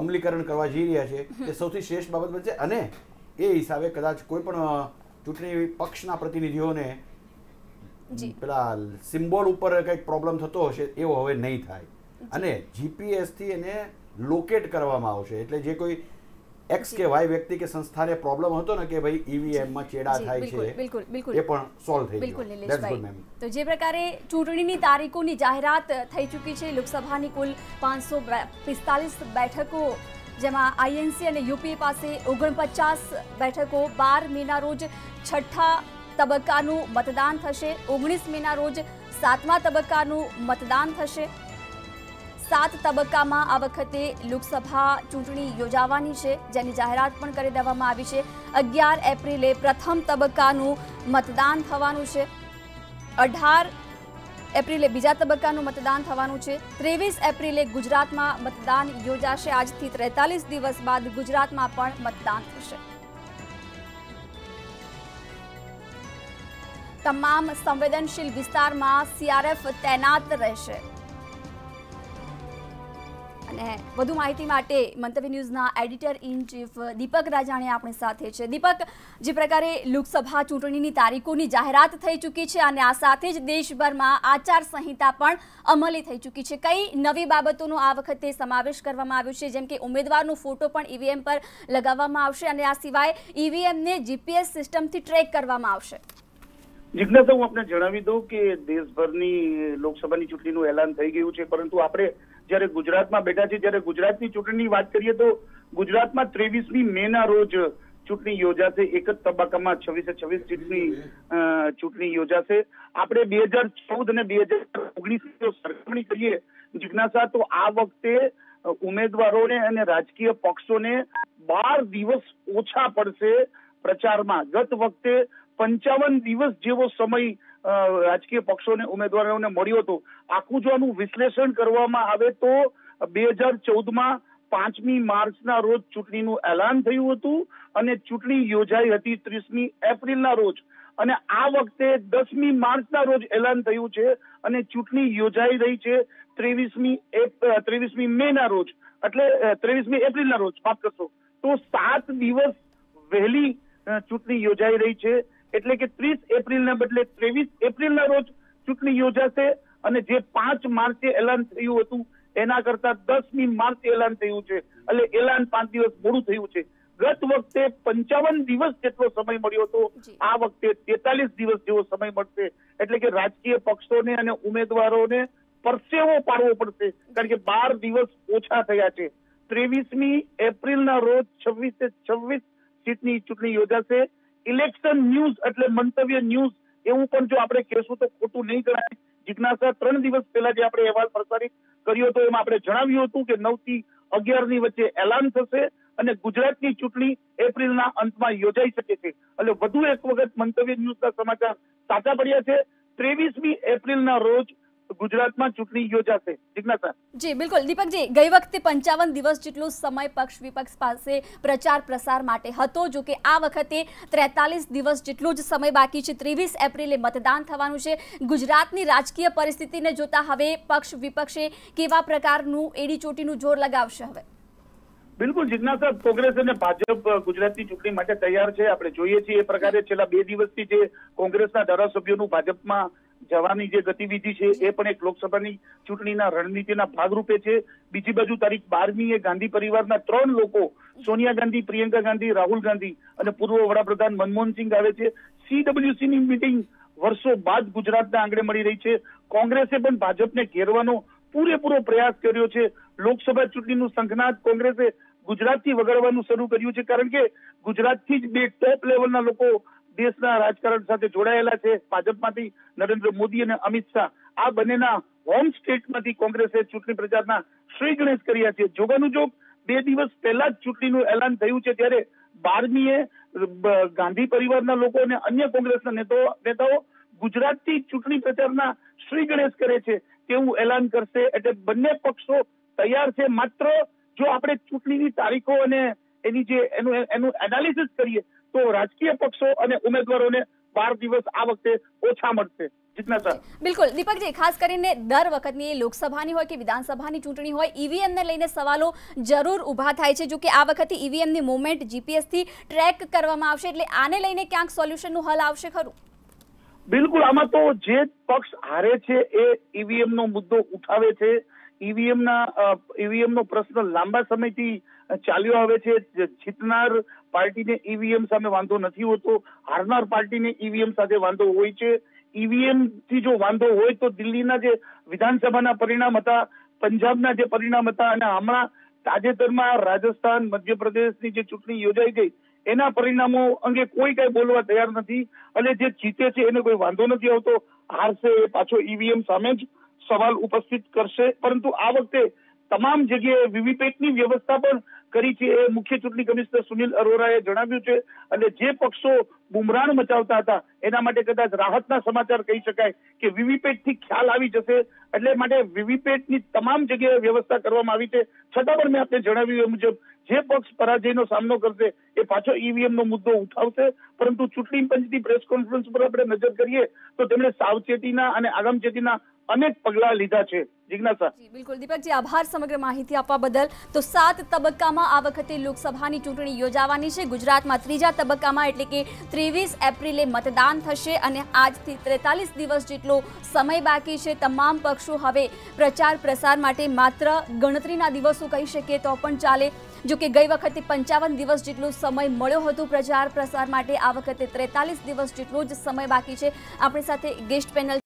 અમલીકરણ કરવા જઈ રહ્યા છે તે સૌથી શ્રેષ્ઠ બાબત બનશે. અને એ હિસાબે કદાચ કોઈ પણ ચૂંટણી પક્ષના પ્રતિનિધિઓને પેલા સિમ્બોલ ઉપર કંઈક પ્રોબ્લેમ થતો હશે એવો હવે નહીં થાય. અને જીપીએસથી એને લોકેટ કરવામાં આવશે. એટલે જે કોઈ એક્સ કે વાય વ્યક્તિ કે સંસ્થાને પ્રોબ્લેમ હતો ને કે ભાઈ ઈવીએમમાં ચેડા થાય છે બિલકુલ, બિલકુલ. એ પણ સોલ્વ થઈ બિલકુલ નિલેશભાઈ. તો જે પ્રકારે ચૂંટણીની તારીખોની જાહેરાત થઈ ચૂકી છે લોકસભાની કુલ પાંચસો પિસ્તાલીસ બેઠકો જેમાં આઈએનસી અને યુપી પાસે ઓગણપચાસ બેઠકો બાર મેના રોજ છઠ્ઠા તબક્કાનું મતદાન થશે ઓગણીસ મેના રોજ સાતમા તબક્કાનું મતદાન થશે. સાત તબક્કામાં આ વખતે લોકસભા ચૂંટણી યોજાવાની છે, જેની જાહેરાત પણ કરી દેવામાં આવી છે. અગિયાર એપ્રિલે પ્રથમ તબક્કાનું મતદાન થવાનું છે. અઢાર એપ્રિલે બીજા તબક્કાનું મતદાન થવાનું છે. ત્રેવીસ એપ્રિલે ગુજરાતમાં મતદાન યોજાશે. આજથી ત્રેતાલીસ દિવસ બાદ ગુજરાતમાં પણ મતદાન થશે. તમામ સંવેદનશીલ વિસ્તારમાં સીઆરએફ તૈનાત રહેશે. અને વધુ માહિતી માટે મંતવ્ય ન્યૂઝના editor in chief Deepak Rajani આપણી સાથે છે. દીપક, જે પ્રકારે લોકસભા ચૂંટણીની તારીખોની જાહેરાત થઈ ચૂકી છે અને આ સાથે જ દેશભરમાં આચાર સંહિતા પણ અમલી થઈ ચૂકી છે. કઈ નવી બાબતોનો આ વખતે સમાવેશ કરવામાં આવ્યો છે? જેમ કે ઉમેદવારનો ફોટો પણ ઈવીએમ પર લગાવવામાં આવશે અને આ સિવાય ઈવીએમને જીપીએસ સિસ્ટમથી ટ્રેક કરવામાં આવશે. જિજ્ઞાસા હું આપને જણાવી દઉં કે દેશભરની લોકસભાની ચૂંટણીનું એલાન થઈ ગયું છે, પરંતુ આપણે જ્યારે ગુજરાતમાં બેઠા છીએ, જ્યારે ગુજરાતની ચૂંટણીની વાત કરીએ તો ગુજરાતમાં ત્રેવીસમી મે ના રોજ ચૂંટણી યોજાશે, એક જ તબક્કામાં છવ્વીસે છવ્વીસ સીટની ચૂંટણી યોજાશે. આપણે બે હજાર ચૌદ અને બે હજાર ઓગણીસ સરખામણી કરીએ જિજ્ઞાસા, તો આ વખતે ઉમેદવારોને અને રાજકીય પક્ષોને બાર દિવસ ઓછા પડશે પ્રચારમાં. ગત વખતે પંચાવન દિવસ જેવો સમય રાજકીય પક્ષોને, ઉમેદવારોને મળ્યો હતો. આખું જો આનું વિશ્લેષણ કરવામાં આવે તો બે હજાર ચૌદમાં પાંચમી માર્ચના રોજ ચૂંટણીનું એલાન થયું હતું અને ચૂંટણી યોજાઈ હતી ત્રીસમી એપ્રિલના રોજ. અને આ વખતે દસમી માર્ચના રોજ એલાન થયું છે અને ચૂંટણી યોજાઈ રહી છે ત્રેવીસમી ત્રેવીસમી મે ના રોજ. એટલે ત્રેવીસમી એપ્રિલના રોજ. માફ કરશો. તો સાત દિવસ વહેલી ચૂંટણી યોજાઈ રહી છે. એટલે કે ત્રીસ એપ્રિલના બદલે ત્રેવીસ એપ્રિલના રોજ ચૂંટણી યોજાશે અને જે પાંચ માર્ચે એલાન થયું હતું એના કરતા દસમી માર્ચે એલાન થયું છે. એટલે એલાન પાંચ દિવસ મોડું થયું છે. ગત વખતે પંચાવન દિવસ જેટલો સમય મળ્યો હતો આ વખતે તેતાલીસ દિવસ જેવો સમય મળશે. એટલે કે રાજકીય પક્ષોને અને ઉમેદવારોને પરસેવો પાડવો પડશે કારણ કે બાર દિવસ ઓછા થયા છે. ત્રેવીસમી એપ્રિલના રોજ છવ્વીસે છવ્વીસ સીટની ચૂંટણી યોજાશે ઇલેક્શન ન્યૂઝ એટલે મંતવ્ય ન્યૂઝ એવું પણ જો આપણે કહેશું તો ખોટું નહીં ગણાય. જિજ્ઞાસા ત્રણ દિવસ પહેલા જે આપણે અહેવાલ પ્રસારિત કર્યો હતો એમાં આપણે જણાવ્યું હતું કે નવથી અગિયારની વચ્ચે એલાન થશે અને ગુજરાતની ચૂંટણી એપ્રિલના અંતમાં યોજાઈ શકે છે. એટલે વધુ એક વખત મંતવ્ય ન્યૂઝના સમાચાર સાચા પડ્યા છે. ત્રેવીસમી એપ્રિલના રોજ ગુજરાતમાં ચૂંટણી યોજાશે. જિજ્ઞાસા જી બિલકુલ. દીપકજી ગઈ વખતે પંચાવન દિવસ જેટલો સમય પક્ષ વિપક્ષ પાસે પ્રચાર પ્રસાર માટે હતો જો કે આ વખતે ત્રેતાલીસ દિવસ જેટલો જ સમય બાકી છે. ત્રેવીસ એપ્રિલે મતદાન થવાનું છે. ગુજરાતની રાજકીય પરિસ્થિતિને જોતા હવે પક્ષ વિપક્ષે કેવા પ્રકારનું એડી ચોટીનું જોર લગાવશે હવે? બિલકુલ જિજ્ઞાસા કોંગ્રેસ અને ભાજપ ગુજરાતની ચૂંટણી માટે તૈયાર છે. આપણે જોઈએ છીએ એ પ્રકારે છેલ્લા બે દિવસથી જે કોંગ્રેસના ધારાસભ્યોનું ભાજપમાં જવાની જે ગતિવિધિ છે, એ પણ એક લોકસભાની ચૂંટણીના રણનીતિના ભાગરૂપે છે. બીજી બાજુ તારીખ બારમી એ ગાંધી પરિવારના ત્રણ લોકો, સોનિયા ગાંધી, પ્રિયંકા ગાંધી, રાહુલ ગાંધી અને પૂર્વ વડાપ્રધાન મનમોહનસિંહ આવે છે. સીડબ્લ્યુસી ની મિટિંગ વર્ષો બાદ ગુજરાતના આંગણે મળી રહી છે. કોંગ્રેસે પણ ભાજપને ઘેરવાનો પૂરેપૂરો પ્રયાસ કર્યો છે. લોકસભા ચૂંટણીનું સંઘનાથ કોંગ્રેસે ગુજરાતથી વગાડવાનું શરૂ કર્યું છે. કારણ કે ગુજરાતથી જ બે ટોપ લેવલના લોકો દેશના રાજકારણ સાથે જોડાયેલા છે. ભાજપમાંથી નરેન્દ્ર મોદી અને અમિત શાહ. આ બંનેના હોમ સ્ટેટમાંથી કોંગ્રેસે ચૂંટણી પ્રચારના શ્રી ગણેશ કર્યા છે. જોગાનુજોગ બે દિવસ પહેલા જ ચૂંટણીનું એલાન થયું છે ત્યારે બારમીએ ગાંધી પરિવારના લોકો અને અન્ય કોંગ્રેસના નેતાઓ ગુજરાતથી ચૂંટણી પ્રચારના શ્રી ગણેશ કરે છે. તેવું એલાન કરશે એટલે બંને પક્ષો તૈયાર છે. માત્ર જો આપણે ચૂંટણીની તારીખો અને એની જે એનું એનું એનાલિસિસ કરીએ, તો રાજકીય પક્ષો અને ઉમેદવારોને બાર દિવસ આ વખતે ઓછા મળશે. બિલકુલ. દીપકજી, ખાસ કરીને દર વખતની લોકસભાની હોય કે વિધાનસભાની ચૂંટણી હોય, ઈવીએમને લઈને સવાલો જરૂર ઊભા થાય છે. જો કે આ વખતે ઈવીએમની મુવમેન્ટ જીપીએસથી ટ્રેક કરવામાં આવશે, એટલે આને લઈને ક્યાંક સોલ્યુશનનું હલ આવશે ખરું? બિલકુલ, આમાં તો જે પક્ષ હારે છે એ ઈવીએમ નો મુદ્દો ઉઠાવે છે. ઈવીએમ ના ઈવીએમ નો પ્રશ્ન લાંબા સમયથી ચાલ્યો આવે છે. જીતનાર પાર્ટીને ઈવીએમ સામે વાંધો નથી હોતો. હારનાર પાર્ટીને ઈવીએમ સાથે વાંધો હોય છે. ઈવીએમથી જો વાંધો હોય તો દિલ્હીના જે વિધાનસભાના પરિણામ હતા, પંજાબના જે પરિણામ હતા અને હમણાં તાજેતરમાં રાજસ્થાન, મધ્યપ્રદેશની જે ચૂંટણી યોજાઈ ગઈ એના પરિણામો અંગે કોઈ કઈ બોલવા તૈયાર નથી. અને જે જીતે છે એને કોઈ વાંધો નથી આવતો. હારશે એ પાછો ઈવીએમ સામે જ સવાલ ઉપસ્થિત કરશે. પરંતુ આ વખતે તમામ જગ્યાએ વીવીપેટની વ્યવસ્થા પણ કરી છે. એ મુખ્ય ચૂંટણી કમિશનર સુનિલ અરોરાએ જણાવ્યું છે અને જે પક્ષો બુમરાણ મચાવતા હતા, એના માટે કદાચ રાહતના સમાચાર કહી શકાય કે વીવીપેટથી ખ્યાલ આવી જશે. એટલે માટે વીવીપેટની તમામ જગ્યાએ વ્યવસ્થા કરવામાં આવી છે. છતાં પણ મેં આપને જણાવ્યું એ મુજબ, જે પક્ષ પરાજયનો સામનો કરશે, એ પાછો ઈવીએમ નો મુદ્દો ઉઠાવશે. પરંતુ ચૂંટણી પંચની પ્રેસ કોન્ફરન્સ પર આપણે નજર કરીએ, તો તેમણે સાવચેતીના અને આગમચેતીના અનેક પગલા લીધા છે. જિજ્ઞાસા. બિલકુલ. દીપકજી, આભાર સમગ્ર માહિતી આપવા બદલ. તો સાત તબક્કામાં આ વખતે લોકસભાની ચૂંટણી યોજાવાની છે. ગુજરાતમાં ત્રીજા તબક્કામાં એટલે કે ત્રેવીસ એપ્રિલે મતદાન થશે અને આજથી ત્રેતાલીસ દિવસ જેટલો સમય બાકી છે. તમામ પક્ષો હવે પ્રચાર પ્રસાર માટે માત્ર ગણતરીના દિવસો કહી શકીએ તો પણ ચાલે. જો કે ગઈ વખતે પંચાવન દિવસ જેટલો સમય મળ્યો હતો પ્રચાર પ્રસાર માટે. આ વખતે ત્રેતાલીસ દિવસ જેટલો જ સમય બાકી છે. આપણી સાથે ગેસ્ટ પેનલ